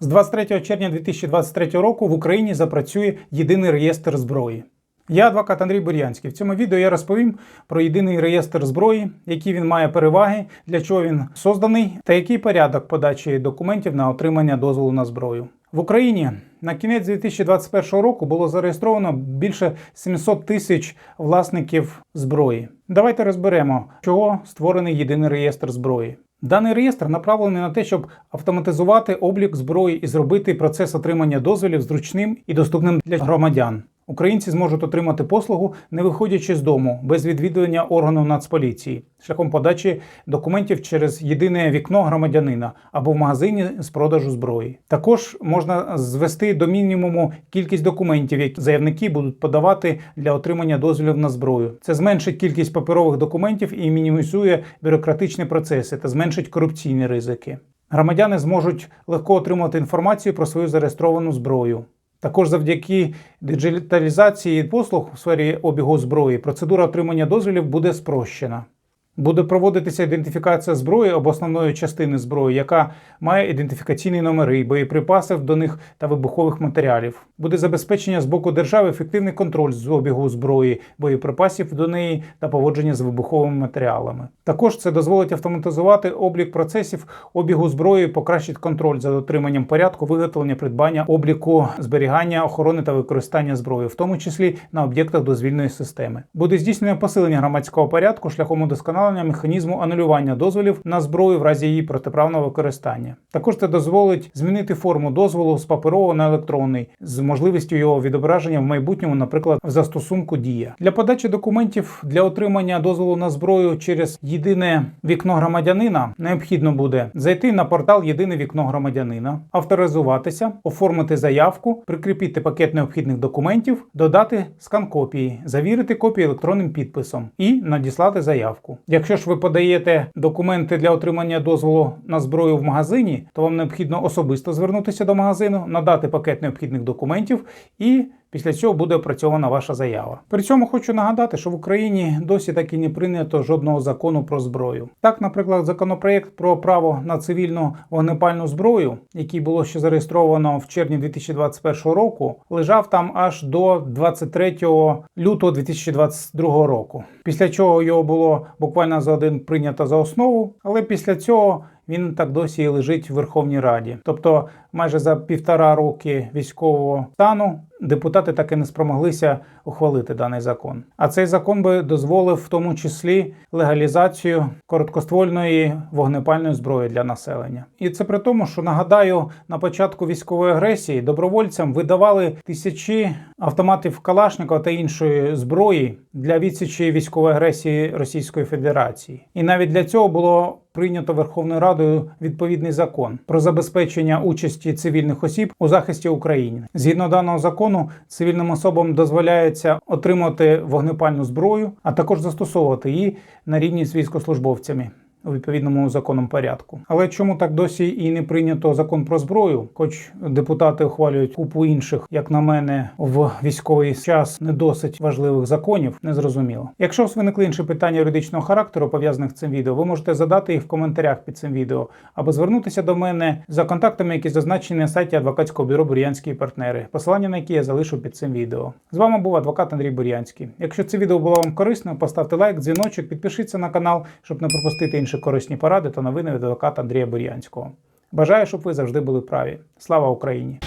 З 23 червня 2023 року в Україні запрацює єдиний реєстр зброї. Я адвокат Андрій Бур'янський. В цьому відео я розповім про єдиний реєстр зброї, які він має переваги, для чого він созданий, та який порядок подачі документів на отримання дозволу на зброю. В Україні на кінець 2021 року було зареєстровано більше 700 тисяч власників зброї. Давайте розберемо, чого створений єдиний реєстр зброї. Даний реєстр направлений на те, щоб автоматизувати облік зброї і зробити процес отримання дозволів зручним і доступним для громадян. Українці зможуть отримати послугу, не виходячи з дому, без відвідування органу Нацполіції, шляхом подачі документів через єдине вікно громадянина або в магазині з продажу зброї. Також можна звести до мінімуму кількість документів, які заявники будуть подавати для отримання дозволів на зброю. Це зменшить кількість паперових документів і мінімізує бюрократичні процеси та зменшить корупційні ризики. Громадяни зможуть легко отримати інформацію про свою зареєстровану зброю. Також завдяки диджиталізації послуг у сфері обігу зброї процедура отримання дозволів буде спрощена. Буде проводитися ідентифікація зброї або основної частини зброї, яка має ідентифікаційні номери, боєприпасів до них та вибухових матеріалів. Буде забезпечення з боку держави ефективний контроль з обігу зброї, боєприпасів до неї та поводження з вибуховими матеріалами. Також це дозволить автоматизувати облік процесів обігу зброї, покращить контроль за дотриманням порядку, виготовлення, придбання, обліку, зберігання, охорони та використання зброї, в тому числі на об'єктах дозвільної системи. Буде здійснено посилення громадського порядку шляхом удосконалення механізму анулювання дозволів на зброю в разі її протиправного використання. Також це дозволить змінити форму дозволу з паперового на електронний з можливістю його відображення в майбутньому, наприклад, в застосунку Дія для подачі документів для отримання дозволу на зброю через єдине вікно громадянина необхідно буде зайти на портал Єдине вікно громадянина, авторизуватися, оформити заявку, прикріпити пакет необхідних документів, додати скан копії, завірити копію електронним підписом і надіслати заявку. Якщо ж ви подаєте документи для отримання дозволу на зброю в магазині, то вам необхідно особисто звернутися до магазину, надати пакет необхідних документів і Після цього буде опрацьована ваша заява. При цьому хочу нагадати, що в Україні досі так і не прийнято жодного закону про зброю. Так, наприклад, законопроект про право на цивільну вогнепальну зброю, який було ще зареєстровано в червні 2021 року, лежав там аж до 23 лютого 2022 року. Після чого його було буквально за один прийнято за основу, але після цього він так досі і лежить в Верховній Раді. Тобто, майже за півтора роки військового стану депутати так і не спромоглися ухвалити даний закон. А цей закон би дозволив в тому числі легалізацію короткоствольної вогнепальної зброї для населення. І це при тому, що нагадаю, на початку військової агресії добровольцям видавали тисячі автоматів Калашникова та іншої зброї для відсічі військової агресії Російської Федерації. І навіть для цього було прийнято Верховною Радою відповідний закон про забезпечення участі цивільних осіб у захисті України. Згідно даного закону, цивільним особам дозволяється отримати вогнепальну зброю, а також застосовувати її на рівні з військовослужбовцями у відповідному законом порядку. Але чому так досі і не прийнято закон про зброю? Хоч депутати ухвалюють купу інших, як на мене, в військовий час не досить важливих законів, не зрозуміло. Якщо у вас виникли інші питання юридичного характеру, пов'язаних з цим відео, ви можете задати їх в коментарях під цим відео або звернутися до мене за контактами, які зазначені на сайті адвокатського бюро Бур'янські партнери, посилання на які я залишу під цим відео. З вами був адвокат Андрій Бур'янський. Якщо це відео було вам корисним, поставте лайк, дзвіночок, підпишіться на канал, щоб не пропустити інші корисні поради та новини від адвоката Андрія Бур'янського. Бажаю, щоб ви завжди були праві. Слава Україні!